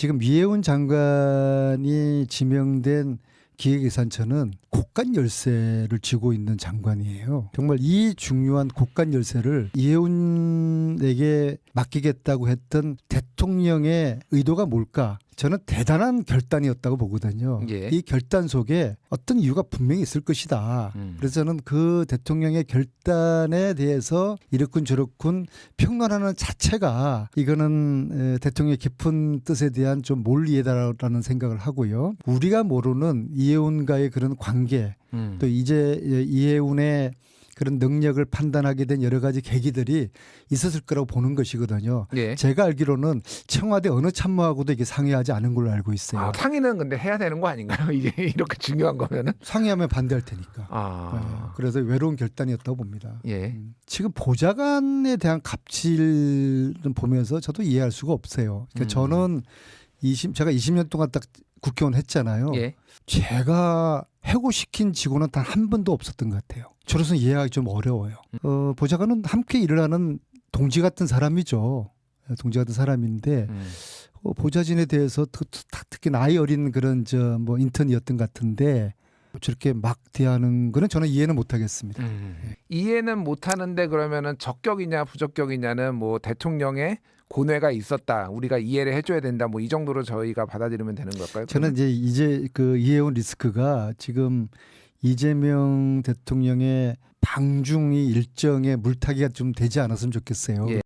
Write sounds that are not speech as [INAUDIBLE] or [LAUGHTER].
지금 이해운 장관이 지명된 기획예산처는 곳간 열쇠를 쥐고 있는 장관이에요. 정말 이 중요한 곳간 열쇠를 이해운에게 맡기겠다고 했던 대 통령의 의도가 뭘까? 저는 대단한 결단이었다고 보거든요. 예. 이 결단 속에 어떤 이유가 분명히 있을 것이다. 음. 그래서 저는 그 대통령의 결단에 대해서 이렇군 저렇군 평론하는 자체가 이거는 에, 대통령의 깊은 뜻에 대한 좀 몰이해다라는 생각을 하고요. 우리가 모르는 이해운과의 그런 관계 음. 또 이제 예, 이해운의 그런 능력을 판단하게 된 여러 가지 계기들이 있었을 거라고 보는 것이거든요. 예. 제가 알기로는 청와대 어느 참모하고도 이게 상의하지 않은 걸로 알고 있어요. 아, 상의는 근데 해야 되는 거 아닌가요? [LAUGHS] 이게 이렇게 중요한 거면은. 상의하면 반대할 테니까. 네, 아. 그래서 외로운 결단이었다고 봅니다. 예. 음, 지금 보좌관에 대한 갑질을 보면서 저도 이해할 수가 없어요. 그러니까 음. 저는 20, 제가 20년 동안 딱 국회의원 했잖아요. 예. 제가 해고시킨 직원은 단 한 번도 없었던 것 같아요. 저로서 이해하기 좀 어려워요. 음. 어, 보좌관은 함께 일을 하는 동지 같은 사람이죠. 동지 같은 사람인데 음. 어, 보좌진에 대해서 특, 특- 특히 나이 어린 그런 저 뭐 인턴이었던 것 같은데 저렇게 막 대하는 거는 저는 이해는 못하겠습니다. 음. 이해는 못 하는데 그러면은 적격이냐 부적격이냐는 뭐 대통령의 고뇌가 있었다. 우리가 이해를 해줘야 된다. 뭐 이 정도로 저희가 받아들이면 되는 걸까요? 저는 이제 이제 그 이해온 리스크가 지금 이재명 대통령의 방중이 일정의 물타기가 좀 되지 않았으면 좋겠어요. 예.